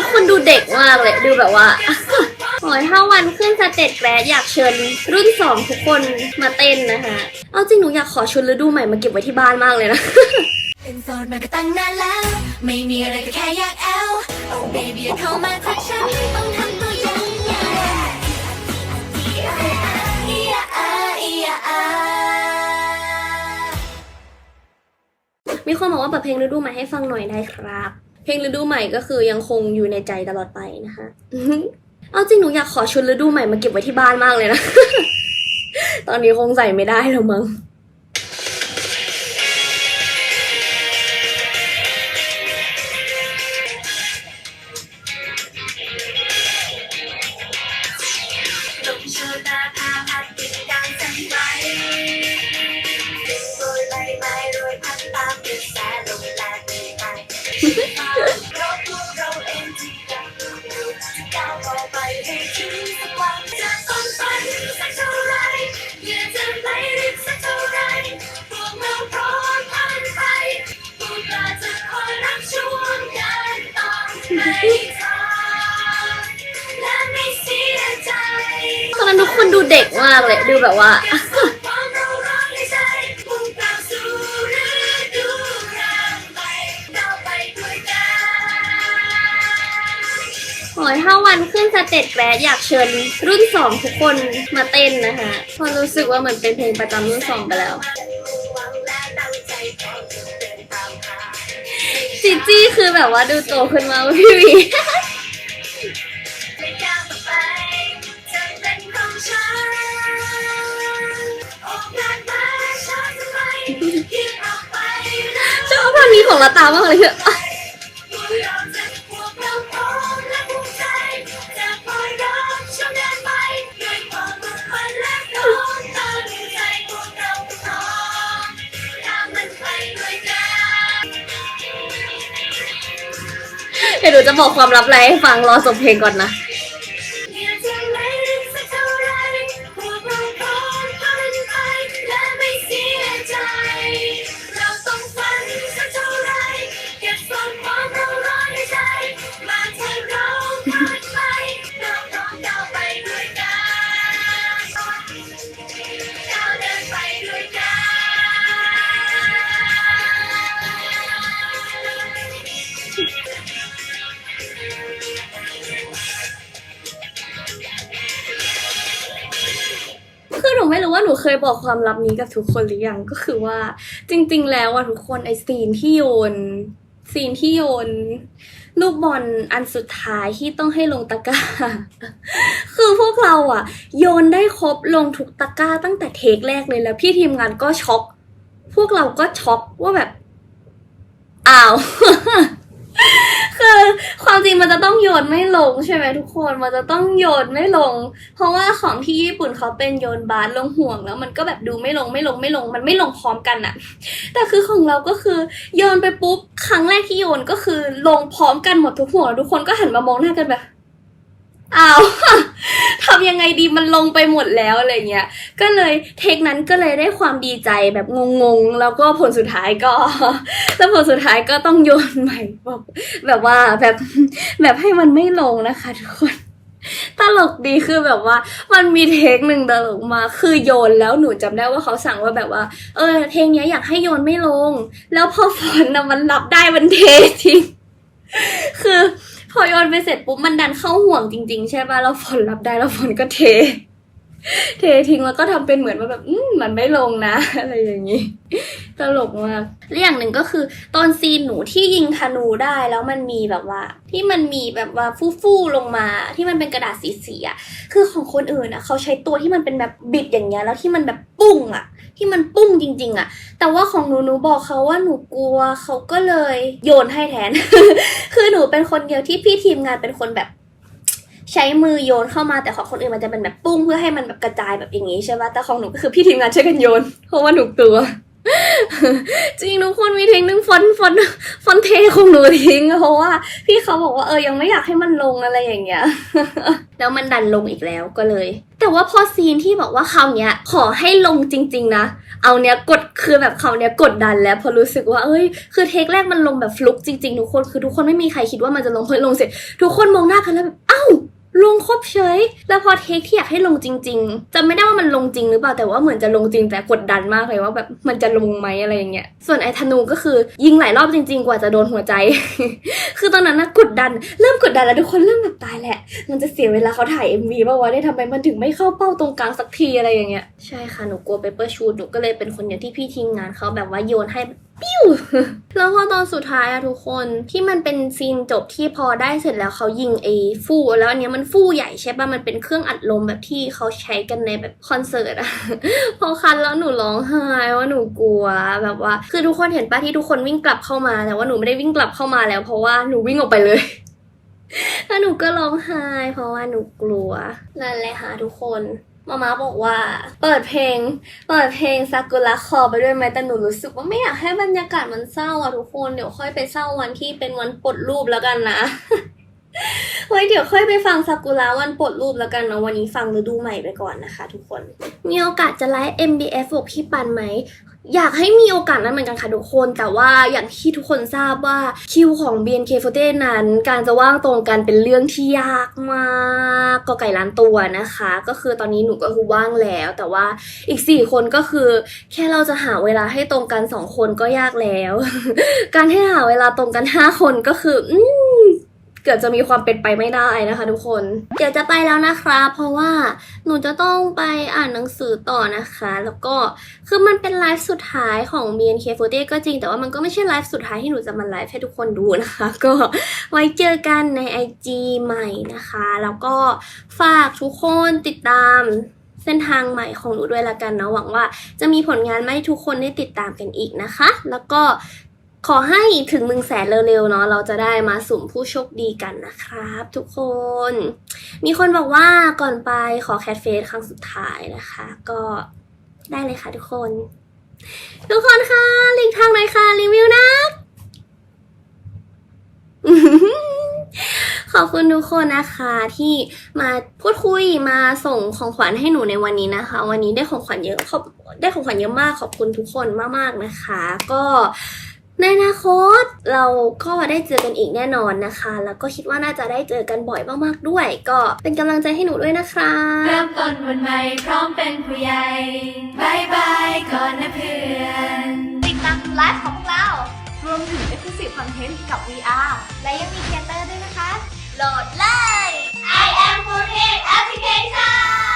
ทุกคนดูเด็กมากเลยดูแบบว่า โอ้ยถ้าวันขึ้นสเตจแกรดอยากเชิญรุ่นสองทุกคนมาเต้นนะคะ เอาจริงหนูอยากขอชุดฤดูใหม่มาเก็บไว้ที่บ้านมากเลยนะเป็นโสดมาก็ตั้งนานแล้ว ไม่มีอะไรก็แค่อยากแอล Oh baby อย่าเข้ามาทักฉันต้องทำตัวยังไงอีอะอาอีอะอามีคนบอกว่าเปิดเพลงฤดูใหม่ให้ฟังหน่อยได้ครับ เพลงฤดูใหม่ก็คือยังคงอยู่ในใจตลอดไปนะคะเอาจริงหนูอยากขอชุดฤดูใหม่มาเก็บไว้ที่บ้านมากเลยนะ ตอนนี้คงใส่ไม่ได้แล้วมั้ง ตอไปให้ถึงสักวันจะต้องฝันสักเท่าไรอยากจะไปรีบสักเท่าไรพวกเราพร้อมพันไปพวกเราจะคอยรับช่วงกันต่อไม่ท้อและไม่เสียใจ ตอนนั้นทุกคนดูเด็กมากเลย ดูแบบว่า ยถ้าวันขึ้นสเตจแกรดอยากเชิญรุ่นสองทุกคนมาเต้นนะคะเพราะรู้สึกว่าเหมือนเป็นเพลงประจำรุ่นสองไปแล้วจีจี้คือแบบว่าดูโตขึ้นมาพี่วีชอบภาพนี้ของละตามากเลยคือ เดี๋ยวหนูจะบอกความลับอะไรให้ฟังรอจบเพลงก่อนนะ ว่าหนูเคยบอกความลับนี้กับทุกคนหรือยังก็คือว่า จริง ๆ แล้วอะทุกคนไอซีนที่โยนซีนที่โยนลูกบอลอันสุดท้ายที่ต้องให้ลงตะกร้า คือพวกเราอะโยนได้ครบลงทุกตะกร้าตั้งแต่เทคแรกเลยแล้ว พี่ทีมงานก็ช็อก พวกเราก็ช็อกว่าแบบอ้าว คือความจริงมันจะต้องโยนไม่ลงใช่ไหมทุกคนมันจะต้องโยนไม่ลง เพราะว่าของที่ญี่ปุ่นเขาเป็นโยนบาสลงห่วงแล้วมันก็แบบดูไม่ลงไม่ลงไม่ลง มันไม่ลงพร้อมกันอะแต่คือของเราก็คือโยนไปปุ๊บครั้งแรกที่โยนก็คือลงพร้อมกันหมดทุกห่วงแล้วทุกคนก็หันมามองหน้ากันแบบ อ้าวทำยังไงดีมันลงไปหมดแล้วอะไรเงี้ย ก็เลยเทคนั้นก็เลยได้ความดีใจแบบงงๆ แล้วก็ผลสุดท้ายก็ แล้วผลสุดท้ายก็ต้องโยนใหม่แบอกแบบว่าแบบแบบให้มันไม่ลงนะคะทุกคนตลกดีคือแบบว่า มันมีเทคหนึ่งตลกมาคือโยนแล้วหนูจำได้ว่าเขาสั่งว่าแบบว่า เออเทคเนี้ยอยากให้โยนไม่ลง แล้วพอฝนนะมันรับได้มันเททิ้งคือ พอโยนไปเสร็จปุ๊บมันดันเข้าห่วงจริง ๆ ใช่ป่ะแล้วฝนรับได้แล้วฝนก็เท เททิ้งแล้วก็ทำเป็นเหมือนว่าแบบอืมมันไม่ลงนะ อะไรอย่างนี้ ตลกมากและอย่างหนึ่งก็คือตอนซีนหนูที่ยิงธนูได้แล้วมันมีแบบว่า ที่มันมีแบบว่าฟู่ๆลงมาที่มันเป็นกระดาษสีๆอะคือของคนอื่นอะเขาใช้ตัวที่มันเป็นแบบบิดอย่างเงี้ยแล้วที่มันแบบ ปุ้งอะที่มันปุ้งจริง ๆอะแต่ว่าของหนูหนูบอกเขาว่าหนูกลัวเขาก็เลยโยนให้แทน คือหนูเป็นคนเดียวที่พี่ทีมงานเป็นคนแบบ ใช้มือโยนเข้ามาแต่ของคนอื่นมันจะเป็นแบบปุ้งเพื่อให้มันแบบกระจายแบบอย่างนี้ใช่ปะแต่ของหนูก็คือพี่ทีมงานช่วยกันโยนเพราะว่าหนูกลัว จริงทุกคนมีเทคนึงฟอนฟอนฟอนเทของหนูทิ้งเพราะว่า พี่เขาบอกว่าเออยังไม่อยากให้มันลงอะไรอย่างเงี้ยแล้วมันดันลงอีกแล้วก็เลย แต่ว่าพอซีนที่บอกว่าคำเนี้ย ขอให้ลงจริง ๆ นะ เอาเนี้ยกดคือแบบคำเนี้ยกดดันแล้ว พอรู้สึกว่าเอ้ย คือเทคแรกมันลงแบบฟลุกจริง ๆ ทุกคนคือทุกคนไม่มีใครคิดว่ามันจะลงพอลงเสร็จ ทุกคนมองหน้ากันแล้วแบบเอ้า ลงครบเฉย แล้วพอเทคที่อยากให้ลงจริง ๆจำไม่ได้ว่ามันลงจริงหรือเปล่าแต่ว่าเหมือนจะลงจริงแต่กดดันมากเลยว่าแบบมันจะลงไหมอะไรอย่างเงี้ยส่วนไอ้ธนูก็คือยิงหลายรอบจริง ๆ กว่าจะโดนหัวใจ คือตอนนั้นนะกดดัน เริ่มกดดันแล้วทุกคนเริ่มแบบตายแหละ มันจะเสียเวลาเขาถ่าย MV ป่าวะได้ทำไมมันถึงไม่เข้าเป้าตรงกลางสักทีอะไรอย่างเงี้ยใช่ค่ะหนูกลัวเปเปอร์ชูดหนูก็เลยเป็นคนอย่างที่พี่ทีมงานเขาแบบว่าโยนให้ ปิ้วแล้วพอตอนสุดท้ายอะทุกคนที่มันเป็นซีนจบที่พอได้เสร็จแล้วเขายิงไอ้ฟู่แล้วอันเนี้ยมันฟู่ใหญ่ใช่ปะมันเป็นเครื่องอัดลมแบบที่เขาใช้กันในแบบคอนเสิร์ตอะพอคันแล้วหนูร้องไห้ว่าหนูกลัวแบบว่า คือทุกคนเห็นปะที่ทุกคนวิ่งกลับเข้ามาแต่ว่าหนูไม่ได้วิ่งกลับเข้ามาแล้ว เพราะว่าหนูวิ่งออกไปเลยแล้วหนูก็ร้องไห้เพราะว่าหนูกลัวนั่นแหละค่ะทุกคน มาม่าบอกว่า เปิดเพลง เปิดเพลงซากุระคอไปด้วยไหมแต่หนูรู้สึกว่าไม่อยากให้บรรยากาศมันเศร้าอะทุกคนเดี๋ยวค่อยไปเศร้าวันที่เป็นวันปลดรูปแล้วกันนะ ไว้เดี๋ยวค่อยไปฟังซากุระวันปลดรูปแล้วกันเนาะวันนี้ฟังฤดูใหม่ไปก่อนนะคะทุกคน มีโอกาสจะไลฟ์ MBF บอกพี่ปันไหมอยากให้มีโอกาสนั้นเหมือนกันค่ะทุกคน แต่ว่าอย่างที่ทุกคนทราบว่าคิวของ BNK48 นั้น การจะว่างตรงกันเป็นเรื่องที่ยากมากก็ไก่ล้านตัวนะคะ ก็คือตอนนี้หนูก็คือว่างแล้ว แต่ว่าอีก 4 คนก็คือ แค่เราจะหาเวลาให้ตรงกัน 2 คนก็ยากแล้ว การให้หาเวลาตรงกัน 5 คนก็คือ อื เกือบจะมีความเป็นไปไม่ได้นะคะ ทุกคน เดี๋ยวจะไปแล้วนะคะ เพราะว่าหนูจะต้องไปอ่านหนังสือต่อนะคะ แล้วก็คือมันเป็นไลฟ์สุดท้ายของ BNK48 ก็จริง แต่ว่ามันก็ไม่ใช่ไลฟ์สุดท้ายที่หนูจะมาไลฟ์ให้ทุกคนดูนะคะ ก็ไว้เจอกันใน IG ใหม่นะคะ แล้วก็ฝากทุกคนติดตามเส้นทางใหม่ของหนูด้วยละกันเนาะหวังว่าจะมีผลงานมาให้ทุกคนได้ติดตามกันอีกนะคะ แล้วก็ ขอให้ถึงหนึ่งแสนเร็วๆเนาะเราจะได้มาสุ่มผู้โชคดีกันนะครับ ทุกคน มีคนบอกว่าก่อนไปขอแคทเฟสครั้งสุดท้ายนะคะ ก็ได้เลยค่ะทุกคน ทุกคนคะลิงทางไหนคะรีวิวนะขอบคุณทุกคนนะคะที่มาพูดคุยมาส่งของขวัญให้หนูในวันนี้นะคะ วันนี้ได้ของขวัญเยอะขอบได้ของขวัญเยอะมากขอบคุณทุกคนมากๆนะคะ ก็ ในอนาคตเราก็ได้เจอกันอีกแน่นอนนะคะ แล้วก็คิดว่าน่าจะได้เจอกันบ่อยมากๆด้วย ก็เป็นกำลังใจให้หนูด้วยนะคะเริ่มต้นวันใหม่พร้อมเป็นผู้ใหญ่บายบายก่อนนะเพื่อนติดตามไลฟ์ของเรา รวมถึง Exclusive Content กับ VR และยังมีเทเตอร์ด้วยนะคะ โหลดเลย I am Forte Application